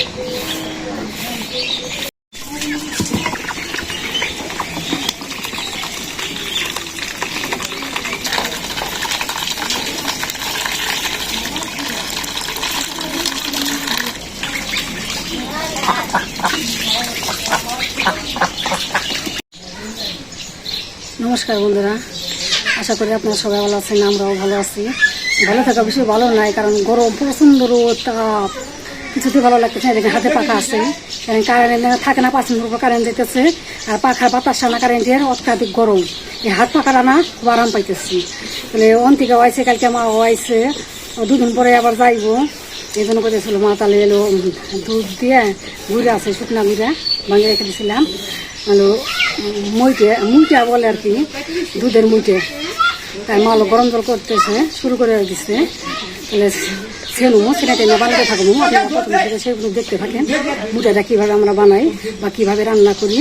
নমস্কার বন্ধুরা, আশা করি আপনারা সবাই ভালো আছেন, আমরাও ভালো আছি। ভালো থাকা বেশি ভালো নয় কারণ গরম প্রচণ্ড রোদ, তাপ। কিছুতে ভালো লাগতেছে দেখেন হাতে পাখা আছে। কারণ কারেন্ট থাকে না, পাঁচ মিনিট কারেন্ট দিতেছে আর পাখার বাতাস না কারেন্টের অত্যাধিক গরম। এই হাত পাখা না খুব আরাম পাইতেছি। তাহলে অন্তিকা আইছে কালকে মা আইছে ও দুদিন পরে আবার যাইবো। এই জন্য করেছিল মা, তাহলে এলো দুধ দিয়ে ঘুরে আছে, শুকনা গুড়ে ভাঙে রেখে দিয়েছিলাম হলো মুইটে, মুইটা বলে আর কি, দুধের মুইটে। তাই মালো গরম জল করতেছে, শুরু করে দিচ্ছে সেলু সেটা টেনে বানাতে থাকব আপনারা প্রথম থেকে সেগুলো দেখতে থাকেন। মুটাটা কীভাবে আমরা বানাই বা কীভাবে রান্না করি।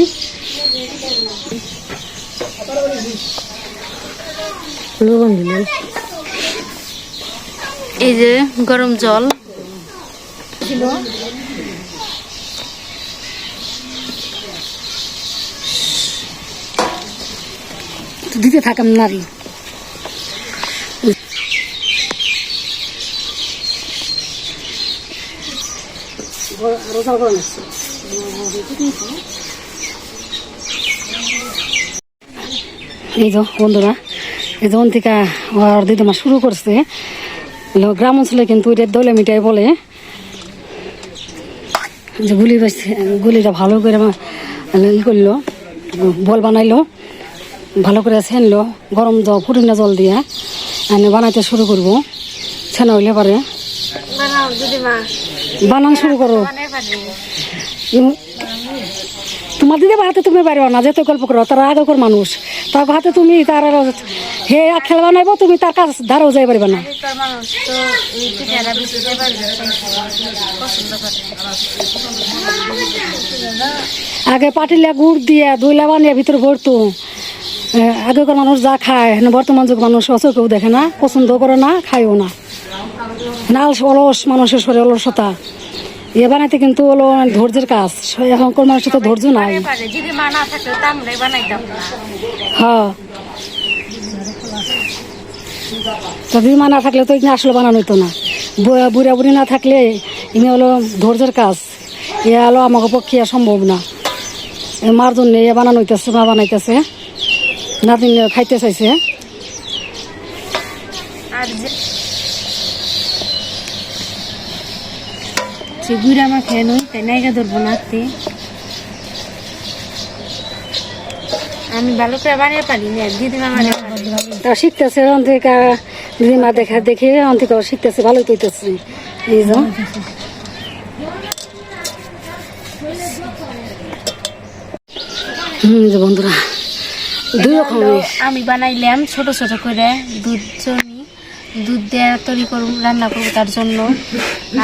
এই যে গরম জল। ছিল। দিতে থাকাম নারী। করে নিচ্ছি এই যে বন্ধুরা এই যখন থেকে ওর দিদিমা শুরু করছে। গ্রাম অঞ্চলে কিন্তু এটা দলে মিটাই বলে। যে গুলি বেশি গুলিটা ভালো করে মা- ই করল বল বানাইলো ভালো করে ছেনলো গরম জল ফুটিনা জল দিয়ে এনে বানাইতে শুরু করব। ছেনা হইলে পারে। দিদিমা বানান শুরু করো। তোমার দিদি হাতে তুমি পারবে না যেতে গল্প করো তারা আগেকার মানুষ। তার হাতে তুমি তার হে খেলা বানাইবো তুমি তার কাজ ধারাও যাই পারবে না। আগে পাটিলা গুড় দিয়ে দইলা বানিয়ে ভিতরে ভরতো। আগেকার মানুষ যা খায় বর্তমান যুগ মানুষ কেউ দেখে না পছন্দ করে না খায়ও না। নাল অলস মানুষের শরীরে অলসতা। ইয়ে বানাইতে কিন্তু হলো ধৈর্যের কাজ। এখনকার মানুষের তো ধৈর্য নাই। হ্যাঁ। যদি মা না থাকলে তো এখানে আসলে বানানো হতো না। বুড়া বুড়া না থাকলে ইনি হলো ধৈর্যের কাজ। এ হলো আমাকে পক্ষে সম্ভব না। এ মার জন্য এ বানানো হইতেছে, মা বানাইতেছে। নাতিন খাইতে চাইছে। আর সে গুড়া আমার খেয়ে নই তাই নাইগা ধরবো না আত্মি। আমি ভালো করে বানিয়ে পারি না দিদিমা আমার। তা শিখতেছে অন্তিকা দিদিমা দেখা দেখে অন্তিকা শিখতেছে ভালোই কইতেছে। এই যে। বন্ধুরা দুই রকমের। আমি বানাইলাম ছোট ছোট করে দুধ দুধ দিয়ে তৈরি করব রান্না করব তার জন্য।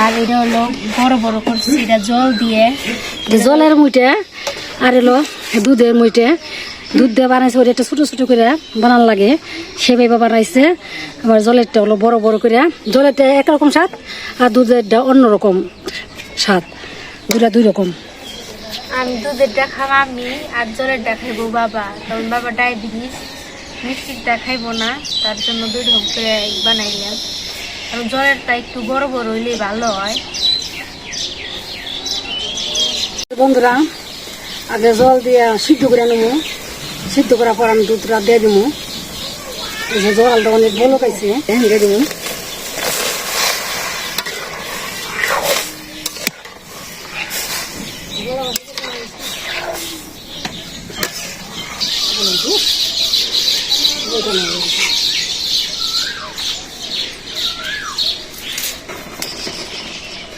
আর এটা হলো বড় বড় করছি এটা জল দিয়ে। জলের মুইটে আর এলো দুধের মুইটে দুধ দিয়ে বানাইছে ওটা ছোট ছোট করে বানান লাগে। সেভাবে বানাইছে। আবার জলেরটা হলো বড় বড় করে। জলেরটা একরকম স্বাদ আর দুধেরটা অন্যরকম স্বাদ। দুটা দুই রকম। আমি দুধেরটা খাব আমি আর জলেরটা খাইবো বাবা। কারণ বাবা ডায়াবেটিস। মিষ্টিরটা দেখাইবো না, তার জন্য দুই ঢোক করে বানাইলাম আর জলেরটা একটু বড় বড় হইলে ভালো হয়। বন্ধুরা, আগে জল দিয়ে সিদ্ধ করে নেব। সিদ্ধ করার পর আমি দুধটা দিয়ে দেবো। জলটা অনেক ভালো খাইছে দেবো।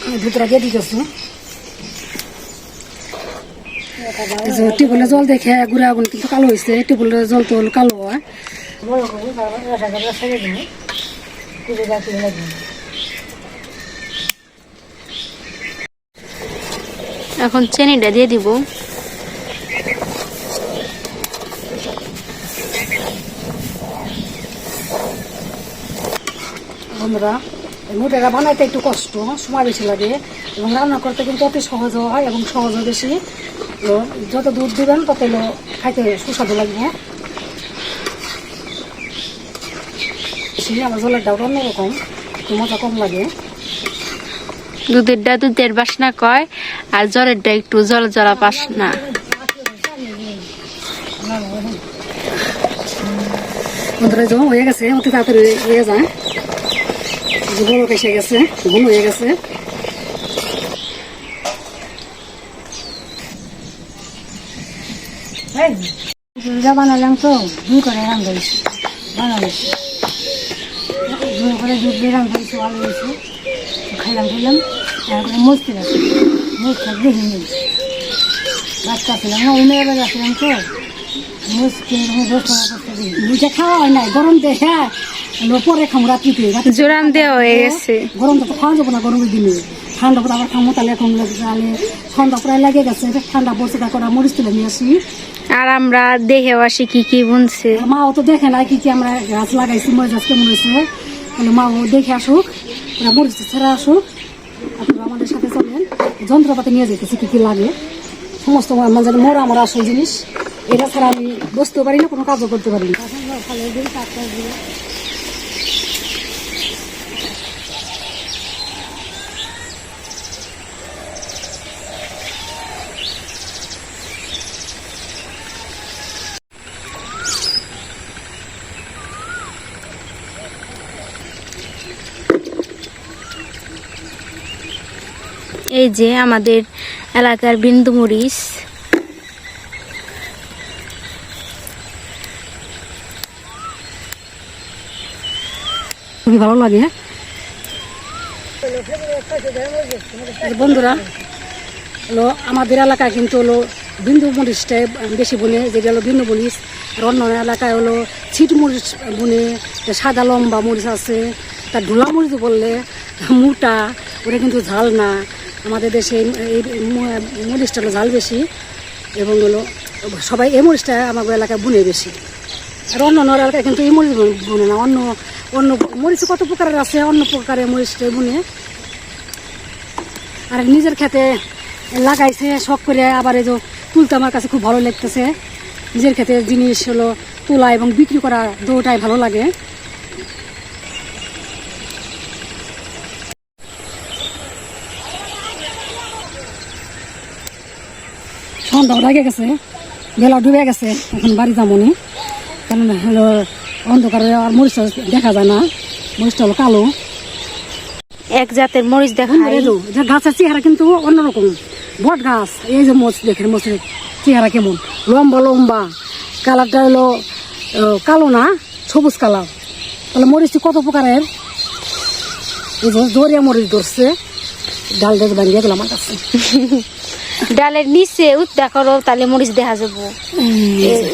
আমি দুধটা দিয়ে দিতেছি এই জল দেখে গুড়া আগুন কিন্তু কালো হয়েছে টিউবওয়েলের জল তো কালো হয় এখন চিনিটা দিয়ে দিব। বন্ধুরা এই বানাইতে একটু কষ্ট সময় বেশি লাগে এবং রান্না করতে কিন্তু অতি সহজ হয় এবং সহজও বেশি। যত দুধ দিবেন তত খাইতে সুস্বাদু লাগবে। বেশি আমার জলের ডাউট অন্যরকম একটু মজা কম লাগে। দুধেরটা দুধের বাসনা কয় আর জলেরটা একটু জল জলা বাসনা। বন্ধুরা জমা হয়ে গেছে অতি তাড়াতাড়ি হয়ে যায়। বড় এসে গেছে ঘন হয়ে গেছে। বানালাম তো, দুই করে রান ধরেছি বানাইছি দুই করে দুধ দিয়ে রান ধরেছি, ভালো হয়েছে। খাইলাম খাইলাম তারপরে মস্তি আছে মস্তি দেখিনি বাচ্চা ছিলাম না, উমের বেলা ছিলাম তো। মুসকি দশ টাকা করতে দিই খাওয়া হয় না গরম দে হ্যাঁ পরে খাম রাত্রিতে রাত্রি জোরান দেওয়া হয়ে গেছে। গরমটা তো খাওয়া যাব না গরমের দিনে। ঠান্ডা পরে আবার খামো তাহলে এখন তাহলে ঠান্ডা প্রায় লেগে গেছে ঠান্ডা পড়ছে তারপর মরিচ তুলে নিয়ে আসি। আর আমরা দেখে আসি কি কি বুনছে? মাও তো দেখে না কি কি আমরা গাছ লাগাইছি মরিচ গাছ কেমন হয়েছে। তাহলে মাও দেখে আসুক ওরা মরিচ ছেড়ে আসুক। আপনারা আমাদের সাথে চলেন যন্ত্রপাতি নিয়ে যেতেছে কি কি লাগে। সমস্ত মানে মোরা আমার আসল জিনিস এটা ছাড়া আমি বসতেও পারি না কোনো কাজও করতে পারি না। এই যে আমাদের এলাকার বিন্দু মরিচ। ভালো লাগে আর বন্ধুরা, হলো আমাদের এলাকায় কিন্তু হলো বিন্দু মরিচটাই বেশি বনে, যেটা হলো বিন্দু মরিচ। আর অন্য এলাকায় হলো ছিট মরিচ বনে সাদা লম্বা মরিচ আছে তার ঢোলা মরিচ বললে মোটা, ওটা কিন্তু ঝাল না। আমাদের দেশে এই মরিচটা হলো ঝাল বেশি এবং হলো সবাই এই মরিচটা আমাদের এলাকায় বুনে বেশি। আর অন্য অন্য এলাকায় কিন্তু এই মরিচ বুনে না। অন্য অন্য মরিচ কত প্রকারের আছে? অন্য প্রকারের মরিচটা বুনে। আর নিজের খেতে লাগাইছে, শখ করে আবার এই যে তুলতে আমার কাছে খুব ভালো লাগতেছে। নিজের খেতে জিনিস হলো তোলা এবং বিক্রি করা দুটাই ভালো লাগে। সন্ধ্যা লাগে গেছে বেলা ডুবে গেছে এখন বাড়ি যাবনি কারণ হলো অন্ধকারে আর মরিচ দেখা যায় না মরিচটা হলো কালো। এক জাতের মরিচ দেখা গাছের চেহারা কিন্তু অন্যরকম বট গাছ এই যে মোচ দেখেন মোচের চেহারা কেমন। লম্বা লম্বা। কালারটা হলো কালো না সবুজ কালার। তাহলে মরিচটি কত প্রকারের? এই যে জরিয়া মরিচ ধরছে ডাল ডাল ভাঙিয়ে গেল আমার কাছে। ডালের নিচে উদ্যা করো তাহলে মরিচ দেখা যাব।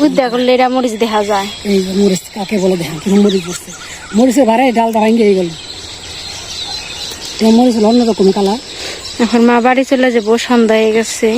উদ্যা করলে এটা মরিচ দেখা যায়। এই মরিচ কাকে বলে দেখা মরিচ বসছে মরিচের বারে ডালটা ভাঙিয়ে গেল। মরিচ হলো অন্যরকম কালার এখন মা বাড়ি চলে যাব সন্ধ্যা হয়ে গেছে।